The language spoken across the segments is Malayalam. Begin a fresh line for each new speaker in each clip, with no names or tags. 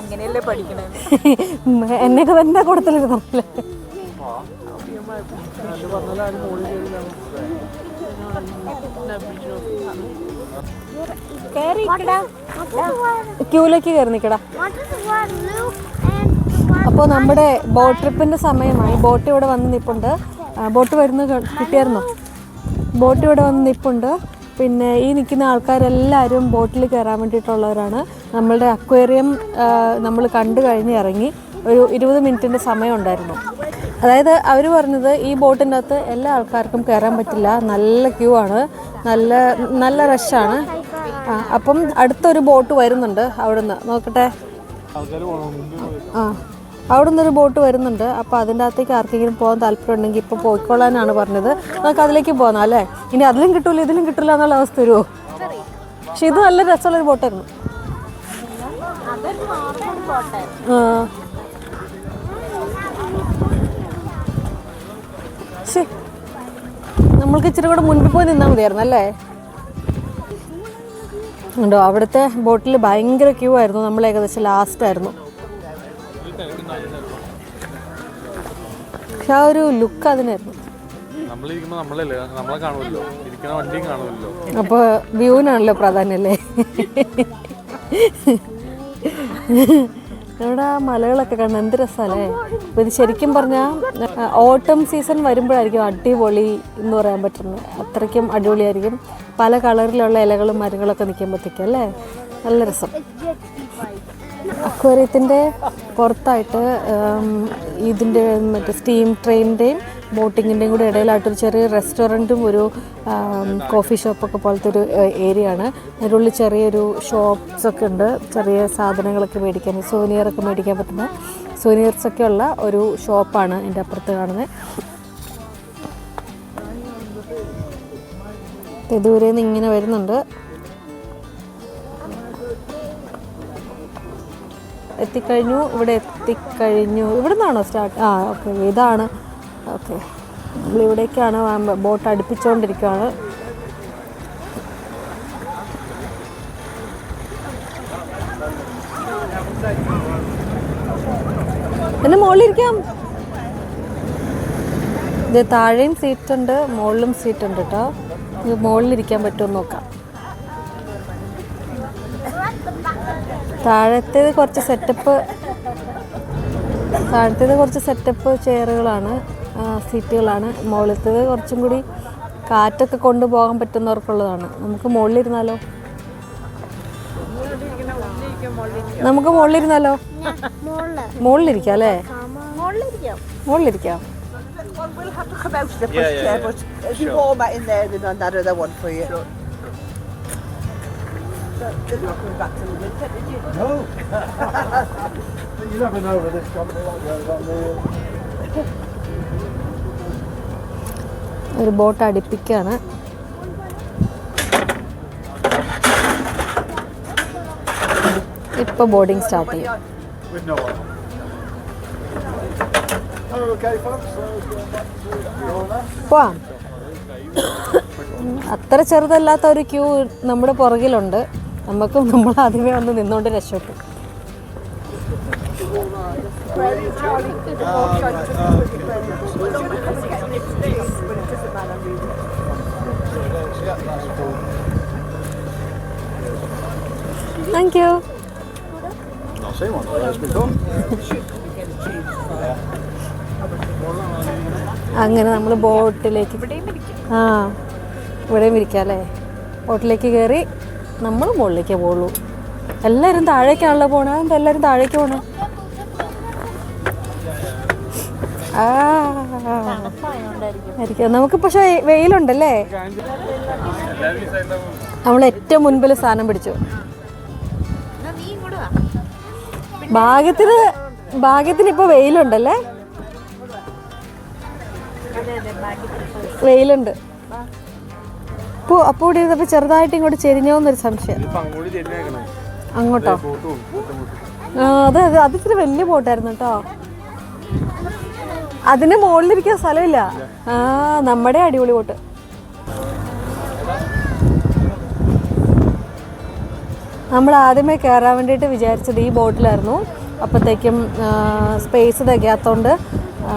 ഇങ്ങനെയല്ലേ പഠിക്കണേ?
എന്നെയൊക്കെ തന്നെ കൊടുത്തില്ല
കയറി
ക്യൂലേക്ക് കയറി നിൽക്കടാ
അപ്പോ
അപ്പോൾ നമ്മുടെ ബോട്ട് ട്രിപ്പിന്റെ സമയമായി. ബോട്ട് ഇവിടെ വന്ന് നിപ്പുണ്ട്. ബോട്ട് വരുന്ന കിട്ടിയായിരുന്നോ? ബോട്ട് ഇവിടെ വന്ന് നിൽപ്പുണ്ട് പിന്നെ ഈ നിൽക്കുന്ന ആൾക്കാരെല്ലാവരും ബോട്ടിൽ കയറാൻ വേണ്ടിയിട്ടുള്ളവരാണ്. നമ്മളുടെ അക്വേറിയം നമ്മൾ കണ്ടു കഴിഞ്ഞ് ഇറങ്ങി ഒരു ഇരുപത് മിനിറ്റിന്റെ സമയം ഉണ്ടായിരുന്നു. അതായത് അവർ പറഞ്ഞത് ഈ ബോട്ടിന്റെ അകത്ത് എല്ലാ ആൾക്കാർക്കും കയറാൻ പറ്റില്ല. നല്ല ക്യൂ ആണ്. നല്ല നല്ല റഷാണ് ആ അപ്പം അടുത്തൊരു ബോട്ട് വരുന്നുണ്ട് അവിടുന്ന്. നോക്കട്ടെ. ആ. അവിടെ നിന്നൊരു ബോട്ട് വരുന്നുണ്ട്. അപ്പോൾ അതിന്റെ അകത്തേക്ക് ആർക്കെങ്കിലും പോകാൻ താല്പര്യം ഉണ്ടെങ്കിൽ ഇപ്പോൾ പോയിക്കോളാനാണ് പറഞ്ഞത്. നമുക്ക് അതിലേക്ക് പോകാം അല്ലേ? ഇനി അതിലും കിട്ടില്ല ഇതിലും കിട്ടില്ല എന്നുള്ള അവസ്ഥ വരുമോ പക്ഷെ ഇത് നല്ല രസമുള്ളൊരു ബോട്ടായിരുന്നു. നമ്മൾക്ക് ഇച്ചിരി കൂടെ മുൻപിൽ പോയി നിന്നാൽ മതിയായിരുന്നു അല്ലേ? ഉണ്ടോ അവിടുത്തെ ബോട്ടിൽ ഭയങ്കര ക്യൂ ആയിരുന്നു. നമ്മൾ ഏകദേശം ലാസ്റ്റ് ആയിരുന്നു. പക്ഷെ ആ ഒരു ലുക്ക് അതിനായിരുന്നു.
നമ്മളിരിക്കുമ്പോ നമ്മളല്ലേ നമ്മളെ കാണുമല്ലോ. ഇരിക്കണ വണ്ടിയും കാണുമല്ലോ.
അപ്പോൾ വ്യൂവിനാണല്ലോ പ്രാധാന്യം അല്ലേ നമ്മുടെ ആ മലകളൊക്കെ കാണാൻ എന്ത് രസമല്ലേ അപ്പോൾ ഇത് ശരിക്കും പറഞ്ഞാൽ ഓട്ടം സീസൺ വരുമ്പോഴായിരിക്കും അടിപൊളി എന്ന് പറയാൻ പറ്റുന്നത്. അത്രയ്ക്കും അടിപൊളിയായിരിക്കും. പല കളറിലുള്ള ഇലകളും മരങ്ങളൊക്കെ നിൽക്കുമ്പോഴത്തേക്കും അല്ലേ? നല്ല രസം. അക്വേറിയത്തിന്റെ പുറത്തായിട്ട് ഇതിന്റെ മറ്റേ സ്റ്റീം ട്രെയിനിന്റെയും ബോട്ടിങ്ങിന്റെയും കൂടെ ഇടയിലായിട്ടൊരു ചെറിയ റെസ്റ്റോറന്റും ഒരു കോഫി ഷോപ്പൊക്കെ പോലത്തെ ഒരു ഏരിയ ആണ് അതിനുള്ളിൽ ചെറിയൊരു ഷോപ്സ് ഒക്കെ ഉണ്ട്. ചെറിയ സാധനങ്ങളൊക്കെ മേടിക്കാൻ സോനിയറൊക്കെ മേടിക്കാൻ പറ്റുന്ന സോനിയർസൊക്കെ ഉള്ള ഒരു ഷോപ്പാണ് എന്റെ അപ്പുറത്ത് കാണുന്നത്. ദൂരെ നിന്ന് ഇങ്ങനെ വരുന്നുണ്ട്. എത്തിക്കഴിഞ്ഞു ഇവിടെ എത്തിക്കഴിഞ്ഞു. ഇവിടെ നിന്നാണോ സ്റ്റാർട്ട് ആ ഓക്കെ ഇതാണ്. ഓക്കെ നമ്മളിവിടേക്കാണ് ബോട്ട് അടുപ്പിച്ചുകൊണ്ടിരിക്കുകയാണ് പിന്നെ മുകളിലിരിക്കാം ഇത് താഴെയും സീറ്റ് ഉണ്ട് മുകളിലും സീറ്റ് ഉണ്ട് കേട്ടോ ഇത് മുകളിലിരിക്കാൻ പറ്റുമോ നോക്കാം. താഴത്തേത് കുറച്ച് സെറ്റപ്പ് താഴത്തേത് കുറച്ച് സെറ്റപ്പ് ചെയറുകളാണ് സീറ്റുകളാണ്. മുകളിലത്തേത് കുറച്ചും കൂടി കാറ്റൊക്കെ കൊണ്ടുപോകാൻ പറ്റുന്നവർക്കുള്ളതാണ് നമുക്ക് മുകളിലിരുന്നാലോ? നമുക്ക് മുകളിലിരുന്നാലോ? മുകളിലിരിക്കാം അല്ലേ? മുകളിലിരിക്കാം.
We'll have to come out to the first yeah, but if you're back in there, then other one for you. did you?
No. but you never know with this company like that.
ഒരു ബോട്ട് അടിപ്പിക്കുകയാണ് ഇപ്പൊ ബോർഡിംഗ് സ്റ്റാർട്ട് ചെയ്യും അത്ര ചെറുതല്ലാത്ത ഒരു ക്യൂ നമ്മുടെ പുറകിലുണ്ട് നമുക്കും നമ്മൾ ആദ്യമേ ഒന്ന് നിന്നുകൊണ്ട് രക്ഷപ്പെട്ടു. അങ്ങനെ നമ്മൾ ബോട്ടിലേക്ക് ആ ഇവിടെയും ഇരിക്കാം അല്ലേ ബോട്ടിലേക്ക് കയറി നമ്മൾ മുകളിലേക്കേ പോകുള്ളൂ എല്ലാവരും താഴേക്കാണല്ലോ പോണേ. എന്താ എല്ലാവരും താഴേക്ക് പോണേ? നമുക്ക് പക്ഷേ വെയിലുണ്ടല്ലേ? നമ്മൾ ഏറ്റവും മുൻപിൽ സാധനം പിടിച്ചു. ഭാഗ്യത്തിന് ഭാഗ്യത്തിന് ഇപ്പൊ വെയിലുണ്ടല്ലേ? വെയിലുണ്ട്. അപ്പോ ഇരുന്നപ്പോൾ ചെറുതായിട്ട് ഇങ്ങോട്ട് ചെരിഞ്ഞോന്നൊരു സംശയം.
അങ്ങോട്ട്
അത് അത് അത് ഇച്ചിരി വലിയ ബോട്ടായിരുന്നു കേട്ടോ. അതിന് മുകളിലിരിക്കാൻ സ്ഥലമില്ല. ആ നമ്മുടെ അടിപൊളി ബോട്ട്. നമ്മൾ ആദ്യമേ കയറാൻ വേണ്ടിയിട്ട് വിചാരിച്ചത് ഈ ബോട്ടിലായിരുന്നു. അപ്പോഴത്തേക്കും സ്പേസ് തികയാത്തതുകൊണ്ട്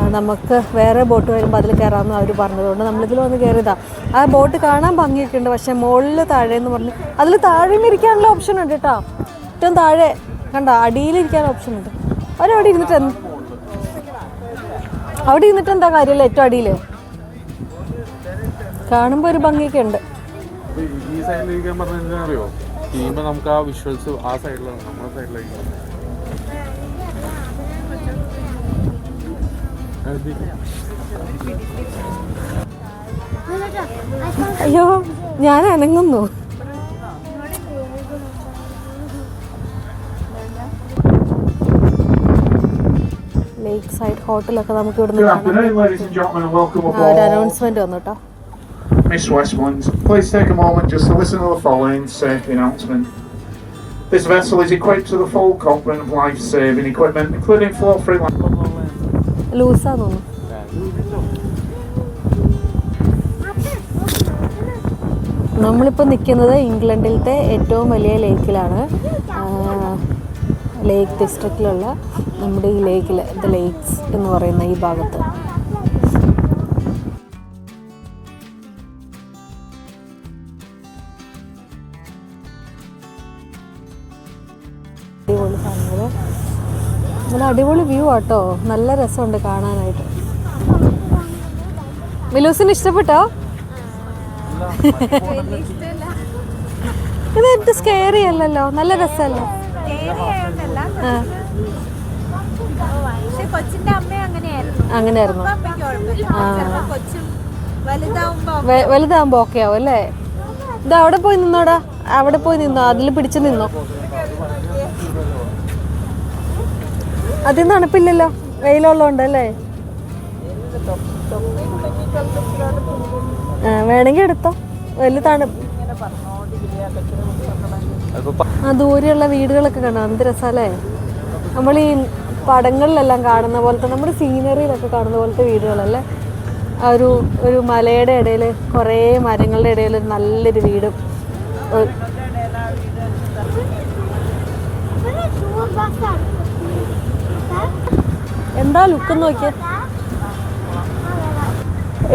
നമുക്ക് വേറെ ബോട്ട് വരുമ്പോൾ അതിൽ കയറാമെന്ന് അവർ പറഞ്ഞതുകൊണ്ട് നമ്മളിതിൽ വന്ന് കയറിയതാ. ആ ബോട്ട് കാണാൻ ഭംഗിയൊക്കെ ഉണ്ട് പക്ഷേ മുകളിൽ താഴെ എന്ന് പറഞ്ഞ് അതിൽ താഴെ ഇരിക്കാനുള്ള ഓപ്ഷൻ ഉണ്ട് കേട്ടോ. ഏറ്റവും താഴെ. കണ്ട? അടിയിലിരിക്കാൻ ഓപ്ഷൻ ഉണ്ട്. അവരവിടെ ഇരുന്നിട്ട് അവിടെ ഇരുന്നിട്ട് എന്താ കാര്യമില്ല ഏറ്റവും അടിയിൽ കാണുമ്പോൾ ഒരു ഭംഗിയൊക്കെ ഉണ്ട്.
ഈ- സൈഡിലേക്ക് അറിയോ? നമുക്ക് ആ വിഷ്വൽസ് ആ സൈഡിലാണ് നമ്മുടെ സൈഡിലേക്ക്
അയ്യോ ഞാൻ അനങ്ങുന്നു ലേക്ക് സൈഡ് ഹോട്ടലൊക്കെ നമുക്ക് ഇവിടുന്ന് ഒരു അനൗൺസ്മെന്റ് വന്നു കേട്ടോ
Miss Westlands. Please take a moment just to listen to the following safety announcement. This vessel is equipped to the full complement of life-saving equipment, including floor-free.
ലൂസാ തോന്നുന്നു. നമ്മളിപ്പോൾ നിൽക്കുന്നത് ഇംഗ്ലണ്ടിലത്തെ ഏറ്റവും വലിയ ലേക്കിലാണ്. ലേക്ക് ഡിസ്ട്രിക്റ്റിലുള്ള നമ്മുടെ ഈ ലേക്കിൽ ദ ലേക്സ് എന്ന് പറയുന്ന ഈ ഭാഗത്ത്. അടിപൊളി വ്യൂ ആട്ടോ. നല്ല രസമുണ്ട് കാണാനായിട്ട്. മിലൂസിന് ഇഷ്ടപ്പെട്ടോ? ഇത് എന്ത് സ്കെയറി അല്ലല്ലോ. നല്ല രസമല്ലേ?
അങ്ങനെയായിരുന്നു. വലുതാവുമ്പോ
ഓക്കെ ആവും അല്ലേ? ഇത് അവിടെ പോയി നിന്നോടാ. അവിടെ പോയി നിന്നോ. അതിൽ പിടിച്ചു നിന്നോ. അതിൽ തണുപ്പില്ലല്ലോ. വെയിലുള്ളതുകൊണ്ട് അല്ലേ വേണമെങ്കിൽ എടുത്തോ. വലിയ തണുപ്പ് ആ ദൂരെയുള്ള വീടുകളൊക്കെ കാണാം. എന്ത് രസമല്ലേ നമ്മൾ ഈ പടങ്ങളിലെല്ലാം കാണുന്ന പോലത്തെ നമ്മുടെ സീനറിയിലൊക്കെ കാണുന്ന പോലത്തെ വീടുകളല്ലേ? ആ ഒരു ഒരു മലയുടെ ഇടയിൽ കുറേ മരങ്ങളുടെ ഇടയിൽ നല്ലൊരു വീടും. എന്താ ലുക്ക് നോക്കിയേ.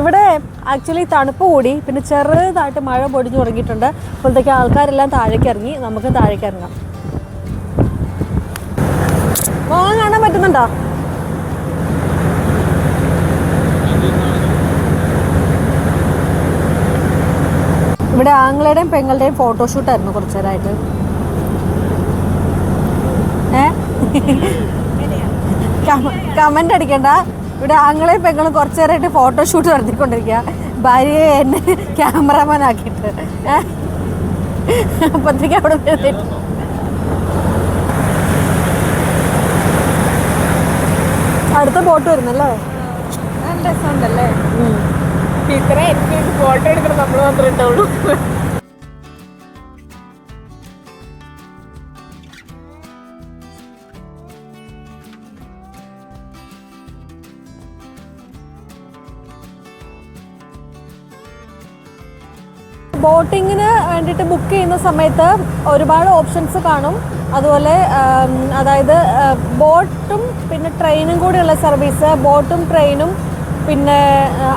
ഇവിടെ ആക്ച്വലി തണുപ്പ് കൂടി പിന്നെ ചെറുതായിട്ട് മഴ പൊടിഞ്ഞു തുടങ്ങിയിട്ടുണ്ട്. അപ്പോഴത്തേക്ക് ആൾക്കാരെല്ലാം താഴേക്ക് ഇറങ്ങി നമുക്ക് താഴേക്ക് ഇറങ്ങാം. മോഹം കാണാൻ പറ്റുന്നുണ്ടോ? ഇവിടെ ആങ്ങളുടെയും പെങ്ങളുടെയും ഫോട്ടോഷൂട്ടായിരുന്നു കുറച്ചു നേരമായിട്ട്. ഏ? കമന്റ് അടിക്കണ്ട. ഇവിടെ ആങ്ങളെയും പെങ്ങളും കുറച്ചു നേരമായിട്ട് ഫോട്ടോഷൂട്ട് നടത്തിക്കൊണ്ടിരിക്കുക ഭാര്യയെ എന്നെ ക്യാമറമാൻ ആക്കിയിട്ട്. ഏ? അപ്പത്തേക്ക് അവിടെ അടുത്ത ബോട്ട് വരുന്നല്ലേ?
നല്ല രസമുണ്ടല്ലേ? ഇത്ര എനിക്ക് ഫോട്ടോ എടുക്കണം നമ്മൾ മാത്രമേ ഉണ്ടാവുള്ളൂ.
ബോട്ടിങ്ങിന് വേണ്ടിയിട്ട് ബുക്ക് ചെയ്യുന്ന സമയത്ത് ഒരുപാട് ഓപ്ഷൻസ് കാണും. അതുപോലെ അതായത് ബോട്ടും പിന്നെ ട്രെയിനും കൂടിയുള്ള സർവീസ് ബോട്ടും ട്രെയിനും പിന്നെ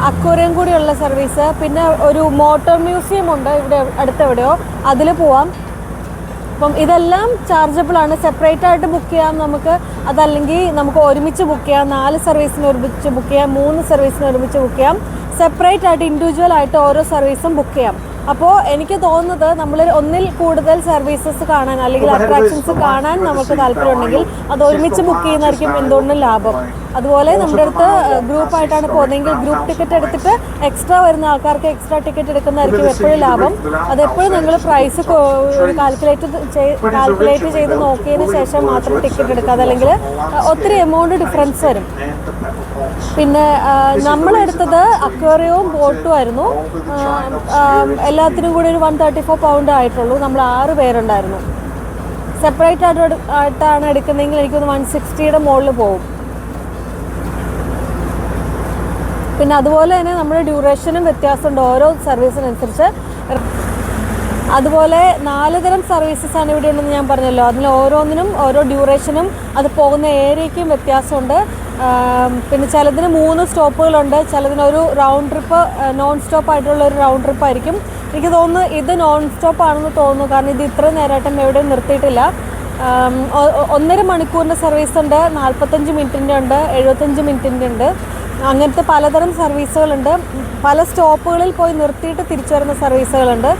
അക്വേറിയം കൂടിയുള്ള സർവീസ് പിന്നെ ഒരു മോട്ടോർ മ്യൂസിയം ഉണ്ട് ഇവിടെ അടുത്തെവിടെയോ അതിൽ പോവാം. അപ്പം ഇതെല്ലാം ചാർജബിൾ ആണ്. സെപ്പറേറ്റ് ആയിട്ട് ബുക്ക് ചെയ്യാം നമുക്ക്. അതല്ലെങ്കിൽ നമുക്ക് ഒരുമിച്ച് ബുക്ക് ചെയ്യാം. നാല് സർവീസിന് ഒരുമിച്ച് ബുക്ക് ചെയ്യാം. മൂന്ന് സർവീസിന് ഒരുമിച്ച് ബുക്ക് ചെയ്യാം. സെപ്പറേറ്റ് ആയിട്ട് ഇൻഡിവിജ്വൽ ആയിട്ട് ഓരോ സർവീസും ബുക്ക് ചെയ്യാം. അപ്പോൾ എനിക്ക് തോന്നുന്നത് നമ്മൾ ഒന്നിൽ കൂടുതൽ സർവീസസ് കാണാൻ അല്ലെങ്കിൽ അട്രാക്ഷൻസ് കാണാൻ നമുക്ക് താല്പര്യമുണ്ടെങ്കിൽ അത് ഒരുമിച്ച് ബുക്ക് ചെയ്യുന്നതായിരിക്കും എന്തുകൊണ്ടും ലാഭം. അതുപോലെ നമ്മുടെ അടുത്ത് ഗ്രൂപ്പ് ആയിട്ടാണ് പോകുന്നതെങ്കിൽ ഗ്രൂപ്പ് ടിക്കറ്റ് എടുത്തിട്ട് എക്സ്ട്രാ വരുന്ന ആൾക്കാർക്ക് എക്സ്ട്രാ ടിക്കറ്റ് എടുക്കുന്നതായിരിക്കും എപ്പോഴും ലാഭം. അതെപ്പോഴും നിങ്ങൾ പ്രൈസ് കാൽക്കുലേറ്റ് കാൽക്കുലേറ്റ് ചെയ്ത് നോക്കിയതിന് ശേഷം മാത്രം ടിക്കറ്റ് എടുക്കാതെ അല്ലെങ്കിൽ ഒത്തിരി എമൗണ്ട് ഡിഫറൻസ് വരും. പിന്നെ നമ്മൾ നമ്മളെടുത്തത് അക്വേറിയവും ബോട്ടും ആയിരുന്നു. എല്ലാത്തിനും കൂടി ഒരു വൺ തേർട്ടി ഫോർ പൗണ്ട് ആയിട്ടുള്ളൂ. നമ്മൾ ആറ് പേരുണ്ടായിരുന്നു. സെപ്പറേറ്റ് ആയിട്ട് ആയിട്ടാണ് എടുക്കുന്നതെങ്കിൽ എനിക്കൊന്ന് വൺ സിക്സ്റ്റിയുടെ മുകളിൽ പോകും പിന്നെ അതുപോലെ തന്നെ നമ്മുടെ ഡ്യൂറേഷനും വ്യത്യാസമുണ്ട്. ഓരോ സർവീസിനനുസരിച്ച് അതുപോലെ നാല് തരം സർവീസസ് ആണ് ഇവിടെ ഉണ്ടെന്ന് ഞാൻ പറഞ്ഞല്ലോ. അതിൽ ഓരോന്നിനും ഓരോ ഡ്യൂറേഷനും അത് പോകുന്ന ഏരിയയ്ക്കും വ്യത്യാസമുണ്ട്. പിന്നെ ചിലതിന് മൂന്ന് സ്റ്റോപ്പുകളുണ്ട്. ചിലതിന് ഒരു റൗണ്ട് ട്രിപ്പ് നോൺ സ്റ്റോപ്പ് ആയിട്ടുള്ള ഒരു റൗണ്ട് ട്രിപ്പ് ആയിരിക്കും. എനിക്ക് തോന്നുന്നു ഇത് നോൺ സ്റ്റോപ്പ് ആണെന്ന് തോന്നുന്നു. കാരണം ഇത് ഇത്ര നേരമായിട്ടും എവിടെയും നിർത്തിയിട്ടില്ല. ഒന്നര മണിക്കൂറിന്റെ സർവീസ് ഉണ്ട്. നാൽപ്പത്തഞ്ച് മിനിറ്റിന്റെ ഉണ്ട്. എഴുപത്തഞ്ച് മിനിറ്റിന്റെ ഉണ്ട്. അങ്ങനത്തെ പലതരം സർവീസുകളുണ്ട് പല സ്റ്റോപ്പുകളിൽ പോയി നിർത്തിയിട്ട് തിരിച്ചു വരുന്ന സർവീസുകളുണ്ട്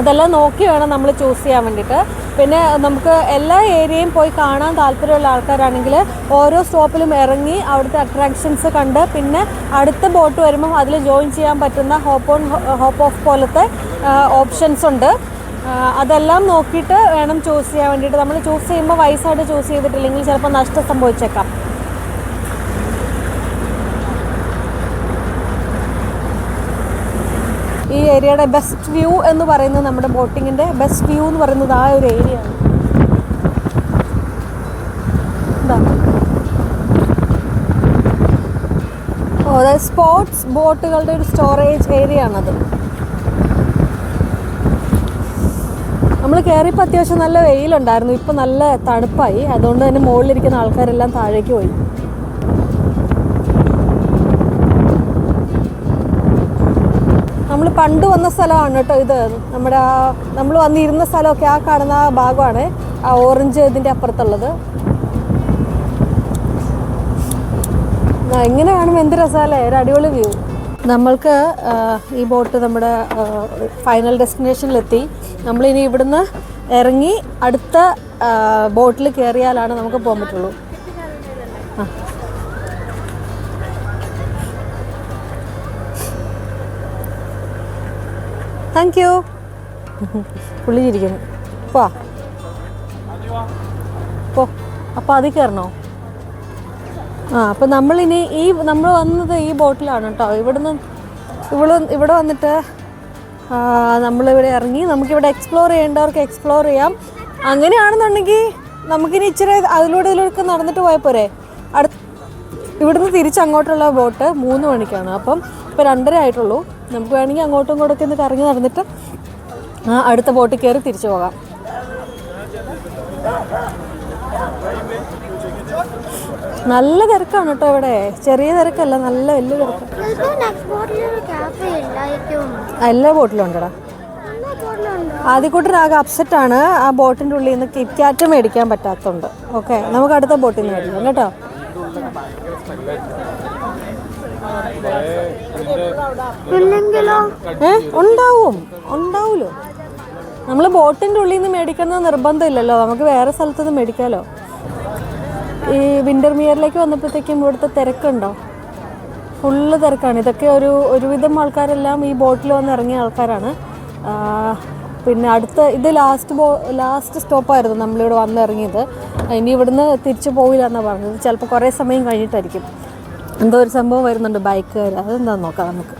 അതെല്ലാം നോക്കി വേണം നമ്മൾ ചൂസ് ചെയ്യാൻ വേണ്ടിയിട്ട്. പിന്നെ നമുക്ക് എല്ലാ ഏരിയയും പോയി കാണാൻ താല്പര്യമുള്ള ആൾക്കാരാണെങ്കിൽ ഓരോ സ്റ്റോപ്പിലും ഇറങ്ങി അവിടുത്തെ അട്രാക്ഷൻസ് കണ്ട് പിന്നെ അടുത്ത ബോട്ട് വരുമ്പോൾ അതിൽ ജോയിൻ ചെയ്യാൻ പറ്റുന്ന ഹോപ്പ് ഓൺ ഹോപ്പ് ഓഫ് പോലത്തെ ഓപ്ഷൻസ് ഉണ്ട്. അതെല്ലാം നോക്കിയിട്ട് വേണം ചൂസ് ചെയ്യാൻ വേണ്ടിയിട്ട്. നമ്മൾ ചൂസ് ചെയ്യുമ്പോൾ വൈസായിട്ട് ചൂസ് ചെയ്തിട്ടില്ലെങ്കിൽ ചിലപ്പോൾ നഷ്ടം സംഭവിച്ചേക്കാം ഈ ഏരിയയുടെ ബെസ്റ്റ് വ്യൂ എന്ന് പറയുന്നത് നമ്മുടെ ബോട്ടിങ്ങിന്റെ ബെസ്റ്റ് വ്യൂ എന്ന് പറയുന്നത് ആ ഒരു ഏരിയ ആണ്. അതായത് സ്പോർട്സ് ബോട്ടുകളുടെ ഒരു സ്റ്റോറേജ് ഏരിയ ആണത്. നമ്മൾ കയറിയപ്പോൾ അത്യാവശ്യം നല്ല വെയിലുണ്ടായിരുന്നു. ഇപ്പം നല്ല തണുപ്പായി. അതുകൊണ്ട് തന്നെ മുകളിലിരിക്കുന്ന ആൾക്കാരെല്ലാം താഴേക്ക് പോയി. നമ്മൾ പണ്ട് വന്ന സ്ഥലമാണ് കേട്ടോ ഇത്. നമ്മുടെ ആ നമ്മൾ വന്നിരുന്ന സ്ഥലമൊക്കെ ആ കാണുന്ന ആ ഭാഗമാണ്. ആ ഓറഞ്ച് ഇതിന്റെ അപ്പുറത്തുള്ളത്. ഇങ്ങനെ കാണുമ്പോൾ എന്ത് രസമല്ലേ ഒരു അടിപൊളി വ്യൂ നമ്മൾക്ക് ഈ ബോട്ട് നമ്മുടെ ഫൈനൽ ഡെസ്റ്റിനേഷനിലെത്തി നമ്മളിനി ഇവിടുന്ന് ഇറങ്ങി അടുത്ത ബോട്ടിൽ കയറിയാലാണ് നമുക്ക് പോകാൻ പറ്റുള്ളൂ. താങ്ക് യു പുള്ളി ചിരിക്കുന്നു പോ. പോ അപ്പോൾ അതിൽ കയറണോ? ആ അപ്പം നമ്മളിനി ഈ നമ്മൾ വന്നത് ഈ ബോട്ടിലാണ് കേട്ടോ ഇവിടുന്ന് ഇവിടെ ഇവിടെ വന്നിട്ട് നമ്മളിവിടെ ഇറങ്ങി. നമുക്കിവിടെ എക്സ്പ്ലോർ ചെയ്യേണ്ടവർക്ക് എക്സ്പ്ലോർ ചെയ്യാം. അങ്ങനെയാണെന്നുണ്ടെങ്കിൽ നമുക്കിനി ഇച്ചിരി അതിലൂടെ ഇതിലൂടെ നടന്നിട്ട് പോയാൽ പോരെ. അടുത്ത് ഇവിടുന്ന് തിരിച്ച് അങ്ങോട്ടുള്ള ബോട്ട് മൂന്ന് മണിക്കാണ്. അപ്പം ഇപ്പോൾ രണ്ടര ആയിട്ടുള്ളൂ നമുക്ക് വേണമെങ്കിൽ അങ്ങോട്ടും ഇങ്ങോട്ടൊക്കെ ഒന്ന് കറങ്ങി നടന്നിട്ട് ആ അടുത്ത ബോട്ടിൽ കയറി തിരിച്ചു പോകാം. നല്ല തിരക്കാണ് കേട്ടോ ഇവിടെ. ചെറിയ തിരക്കല്ല നല്ല വലിയ തിരക്ക്. എല്ലാ ബോട്ടിലും ഉണ്ടടാ. ആദ്യക്കൂട്ടർ ആകെ അപ്സെറ്റ് ആണ് ആ ബോട്ടിന്റെ ഉള്ളിൽ നിന്ന് കിറ്റ്കാറ്റ് മേടിക്കാൻ പറ്റാത്തതുണ്ട് ഓക്കെ നമുക്ക് അടുത്ത ബോട്ടിൽ നിന്ന് മേടിക്കാം കേട്ടോ.
ഇല്ലെങ്കിലോ?
ഏ? ഉണ്ടാവും. ഉണ്ടാവുമല്ലോ നമ്മൾ ബോട്ടിന്റെ ഉള്ളിൽ നിന്ന് മേടിക്കുന്ന നിർബന്ധമില്ലല്ലോ. നമുക്ക് വേറെ സ്ഥലത്ത് നിന്ന് മേടിക്കാമല്ലോ ഈ വിന്റർ മിയറിലേക്ക് വന്നപ്പോഴത്തേക്കും ഇവിടുത്തെ തിരക്കുണ്ടോ? ഫുള്ള് തിരക്കാണ്. ഇതൊക്കെ ഒരു ഒരുവിധം ആൾക്കാരെല്ലാം ഈ ബോട്ടിൽ വന്ന് ഇറങ്ങിയ ആൾക്കാരാണ്. പിന്നെ അടുത്ത ഇത് ലാസ്റ്റ് ബോ ലാസ്റ്റ് സ്റ്റോപ്പായിരുന്നു നമ്മളിവിടെ വന്നിറങ്ങിയത് ഇനി ഇവിടുന്ന് തിരിച്ചു പോവില്ല എന്നാണ് പറഞ്ഞത്. ചിലപ്പോൾ കുറേ സമയം കഴിഞ്ഞിട്ടായിരിക്കും. എന്തോ ഒരു സംഭവം വരുന്നുണ്ട് ബൈക്കുകാർ. അതെന്താന്ന് നോക്കാം നമുക്ക്.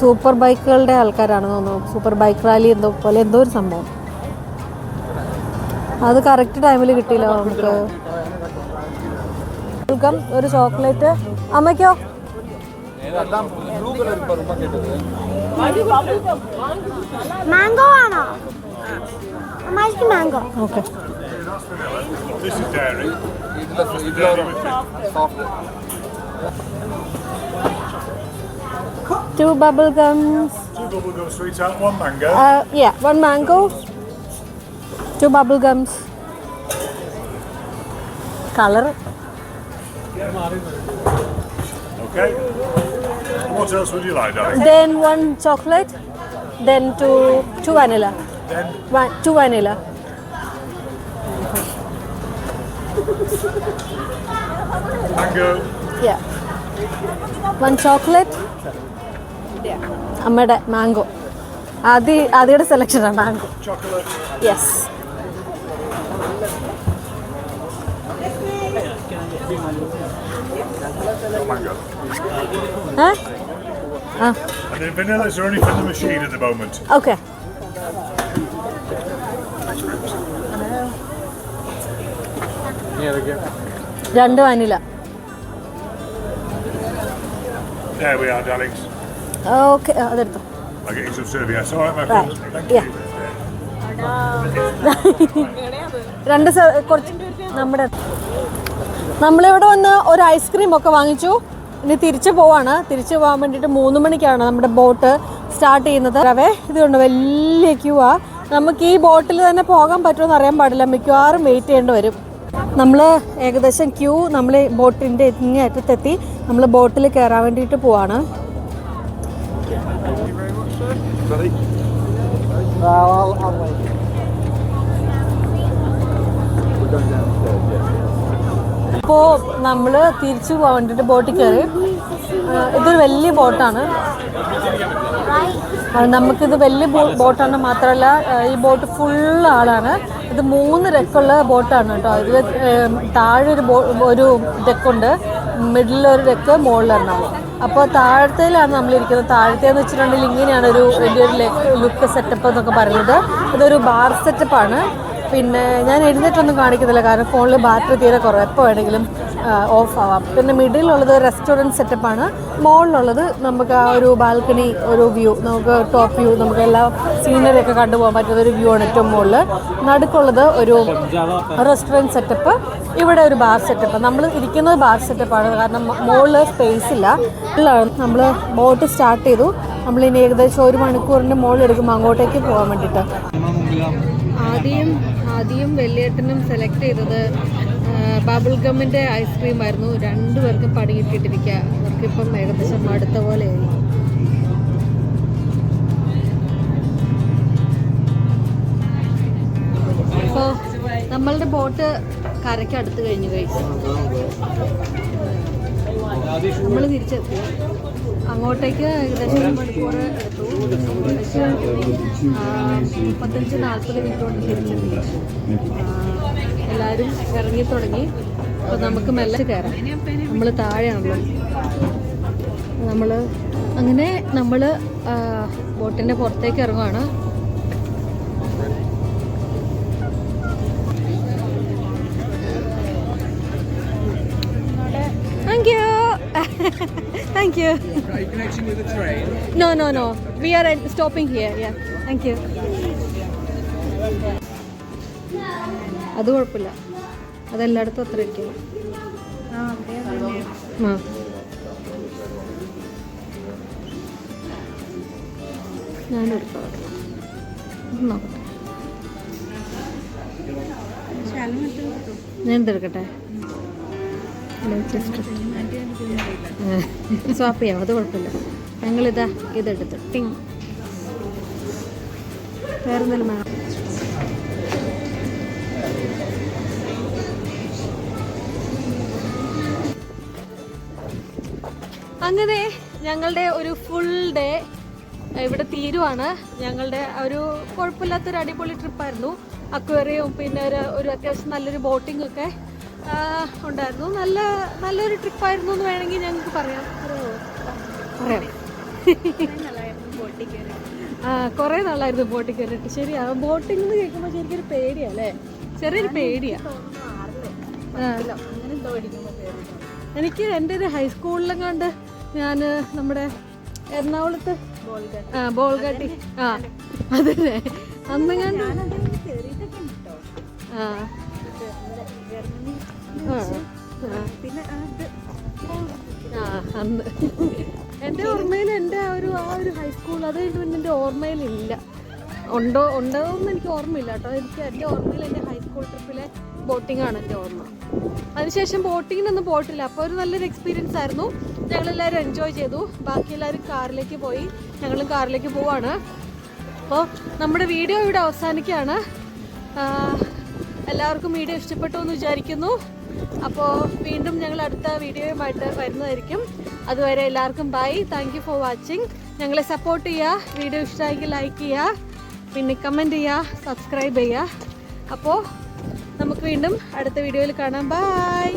സൂപ്പർ ബൈക്കുകളുടെ ആൾക്കാരാണ് തോന്നുന്നു. സൂപ്പർ ബൈക്ക് റാലി എന്തോ പോലെ എന്തോ ഒരു സംഭവം. അത് കറക്റ്റ് ടൈമിൽ കിട്ടിയില്ല നമുക്ക്. ഒരു ചോക്ലേറ്റ്. അമ്മയ്ക്കോ?
മാംഗോ ആണോ അമ്മായിക്ക് mango
okay
This is dairy.
Two bubble gums
Two bubblegum sweetheart, one mango.
Yeah one mango two bubble gums colour
Okay. What else would you like, darling?
then one chocolate then two two vanilla
Then
one two vanilla
mango.
yeah one chocolate Yeah. അമ്മയുടെ മാംഗോ ആദ്യ ആദ്യയുടെ സെലക്ഷനാണ് മാംഗോ
Chocolate.
Yes
Mango.
ആ
And the vanillas are only from the machine at the moment.
Okay.
രണ്ട് vanilla
There we are, darlings.
Okay അതെടുത്തു
I'll get you some serviettes. All right, my friends. Thank you.
രണ്ട് സ- കുറച്ച് നമ്മുടെ നമ്മളിവിടെ വന്ന് ഒരു ഐസ്ക്രീം ഒക്കെ വാങ്ങിച്ചു ഇനി തിരിച്ചു പോവാണ്. തിരിച്ചു പോകാൻ വേണ്ടിയിട്ട് മൂന്ന് മണിക്കാണ് നമ്മുടെ ബോട്ട് സ്റ്റാർട്ട് ചെയ്യുന്നത്. അവേ ഇതുകൊണ്ട് വലിയ ക്യൂ ആ. നമുക്ക് ഈ ബോട്ടിൽ തന്നെ പോകാൻ പറ്റുമെന്ന് അറിയാൻ പാടില്ല. മിക്കവാറും വെയിറ്റ് ചെയ്യേണ്ടി വരും. നമ്മൾ ഏകദേശം ക്യൂ നമ്മൾ ബോട്ടിന്റെ ഇങ്ങേ അറ്റത്തെത്തി നമ്മൾ ബോട്ടിൽ കയറാൻ വേണ്ടിയിട്ട് പോവാണ്. ഇപ്പോൾ നമ്മൾ തിരിച്ചു പോകാൻ വേണ്ടിയിട്ട് ബോട്ടിൽ കയറി. ഇതൊരു വലിയ ബോട്ടാണ്. നമുക്കിത് വലിയ ബോട്ടാണ് മാത്രമല്ല ഈ ബോട്ട് ഫുൾ ആളാണ്. ഇത് മൂന്ന് ഡെക്കുള്ള ബോട്ടാണ് കേട്ടോ. ഇതിൽ താഴെ ഒരു ബോ ഒരു ഡെക്കുണ്ട് മിഡിൽ ഒരു ഡെക്ക് മുകളിലൊരെണ്ണം. അപ്പോൾ താഴത്തേലാണ് നമ്മളിരിക്കുന്നത്. താഴത്തേന്ന് വെച്ചിട്ടുണ്ടെങ്കിൽ ഇങ്ങനെയാണ് ഒരു വലിയൊരു ലുക്ക് സെറ്റപ്പ് എന്നൊക്കെ പറയുന്നത്. ഇതൊരു ബാർ സെറ്റപ്പാണ് പിന്നെ ഞാൻ എഴുന്നേറ്റൊന്നും കാണിക്കുന്നില്ല. കാരണം ഫോണിൽ ബാറ്ററി തീരെ കുറവ്. എപ്പോൾ വേണമെങ്കിലും ഓഫ് ആവാം. പിന്നെ മിഡിലുള്ളത് റെസ്റ്റോറന്റ് സെറ്റപ്പാണ് മുകളിലുള്ളത് നമുക്ക് ആ ഒരു ബാൽക്കണി ഒരു വ്യൂ നമുക്ക് ടോപ്പ് വ്യൂ നമുക്ക് എല്ലാ സീനറി ഒക്കെ കണ്ടുപോകാൻ പറ്റുന്ന ഒരു വ്യൂ ആണ് ഏറ്റവും മുകളിൽ നടുക്കുള്ളത് ഒരു റെസ്റ്റോറന്റ് സെറ്റപ്പ് ഇവിടെ ഒരു ബാർ സെറ്റപ്പ് നമ്മൾ ഇരിക്കുന്നത് ബാർ സെറ്റപ്പാണ് കാരണം മുകളിൽ സ്പേസ് ഇല്ല. നമ്മൾ ബോട്ട് സ്റ്റാർട്ട് ചെയ്തു. നമ്മളിനി ഏകദേശം ഒരു മണിക്കൂറിന്റെ മുകളിൽ എടുക്കുമ്പോൾ അങ്ങോട്ടേക്ക് പോകാൻ വേണ്ടിയിട്ട്. ആദ്യം ആദ്യം വെള്ളിയേട്ടനും സെലക്ട് ചെയ്തത് ബബിൾ ഗമ്മിന്റെ ഐസ്ക്രീം ആയിരുന്നു. രണ്ടുപേർക്കും പണി കിട്ടിയിട്ടിരിക്കുക അവർക്കിപ്പം ഏകദേശം അടുത്ത പോലെയായി അപ്പോൾ നമ്മളുടെ ബോട്ട് കരയ്ക്ക് അടുത്ത് കഴിഞ്ഞു കഴിച്ചു നമ്മൾ തിരിച്ചെത്തി അങ്ങോട്ടേക്ക് ഏകദേശം മണിക്കൂർ എടുത്തു. മുപ്പത്തഞ്ച് നാൽപ്പത് മിനിറ്റ് കൊണ്ട് തിരിച്ചെത്തി. എല്ലാവരും ഇറങ്ങി തുടങ്ങി. അപ്പോൾ നമുക്ക് മെല്ലെ കയറാം. നമ്മൾ താഴെയാണല്ലോ. നമ്മൾ അങ്ങനെ നമ്മൾ ബോട്ടിന്റെ പുറത്തേക്ക് ഇറങ്ങുവാണ്. Thank you.
Are you connecting with the train?
No, no, no. We are stopping here. Yeah. Thank you. അത് കുഴപ്പമില്ല അതെല്ലായിടത്തും അത്ര ഇരിക്കും ആ ഞാനെടുക്കാം നോക്കട്ടെ ഞാൻ എന്തെടുക്കട്ടെ സ്വാപ്പ് ചെയ്യാം അത് കുഴപ്പമില്ല. ഞങ്ങളിതാ ഇതെടുത്ത്. ടിങ്. വേറെ എന്തെങ്കിലും അങ്ങനെ ഞങ്ങളുടെ ഒരു ഫുൾ ഡേ ഇവിടെ തീരുവാണ്. ഞങ്ങളുടെ ഒരു കുഴപ്പമില്ലാത്തൊരു അടിപൊളി ട്രിപ്പായിരുന്നു അക്വേറിയവും പിന്നെ ഒരു ഒരു അത്യാവശ്യം നല്ലൊരു ബോട്ടിംഗ് ഒക്കെ ഉണ്ടായിരുന്നു. നല്ല നല്ലൊരു ട്രിപ്പായിരുന്നു എന്ന് വേണമെങ്കിൽ ഞങ്ങൾക്ക് പറയാം. പറയാം. ആ കുറേ നാളായിരുന്നു ബോട്ടിൽ കയറിയിട്ട്. ശരിയാ ബോട്ടിംഗ് എന്ന് കേൾക്കുമ്പോൾ ശരിക്കൊരു പേടിയാ. അല്ലേ ചെറിയൊരു പേടിയാ. എനിക്ക് എന്റെ ഒരു ഹൈസ്കൂളിലും കണ്ട് ഞാൻ നമ്മുടെ എറണാകുളത്ത് ആ ബോൾഗാട്ടി ആ അതന്നെ. അന്ന് കണ്ട് ആ. ആ അന്ന്. എന്റെ ഓർമ്മയിൽ എന്റെ ആ ഒരു ആ ഒരു ഹൈസ്കൂൾ അത് പിന്നെ എന്റെ ഓർമ്മയിലില്ല. ഉണ്ടോ ഉണ്ടോ എന്ന് എനിക്ക് ഓർമ്മയില്ല കേട്ടോ. എനിക്ക് എന്റെ ഓർമ്മയിൽ എന്റെ ഹൈസ്കൂൾ ട്രിപ്പിലെ ബോട്ടിംഗ് ആണ് എന്റെ ഓർമ്മ. അതിനുശേഷം ബോട്ടിങ്ങിനൊന്നും പോയിട്ടില്ല. അപ്പോൾ ഒരു നല്ലൊരു എക്സ്പീരിയൻസ് ആയിരുന്നു. ഞങ്ങളെല്ലാവരും എൻജോയ് ചെയ്തു. ബാക്കി എല്ലാവരും കാറിലേക്ക് പോയി. ഞങ്ങളും കാറിലേക്ക് പോവാണ്. അപ്പോൾ നമ്മുടെ വീഡിയോ ഇവിടെ അവസാനിക്കുകയാണ്. എല്ലാവർക്കും വീഡിയോ ഇഷ്ടപ്പെട്ടു എന്ന് വിചാരിക്കുന്നു. അപ്പോൾ വീണ്ടും ഞങ്ങൾ അടുത്ത വീഡിയോയുമായിട്ട് വരുന്നതായിരിക്കും. അതുവരെ എല്ലാവർക്കും ബൈ താങ്ക് ഫോർ വാച്ചിങ് ഞങ്ങളെ സപ്പോർട്ട് ചെയ്യുക. വീഡിയോ ഇഷ്ടമായെങ്കിൽ ലൈക്ക് ചെയ്യുക. പിന്നെ കമന്റ് ചെയ്യുക. സബ്സ്ക്രൈബ് ചെയ്യുക. അപ്പോൾ നമുക്ക് വീണ്ടും അടുത്ത വീഡിയോയിൽ കാണാം. ബൈ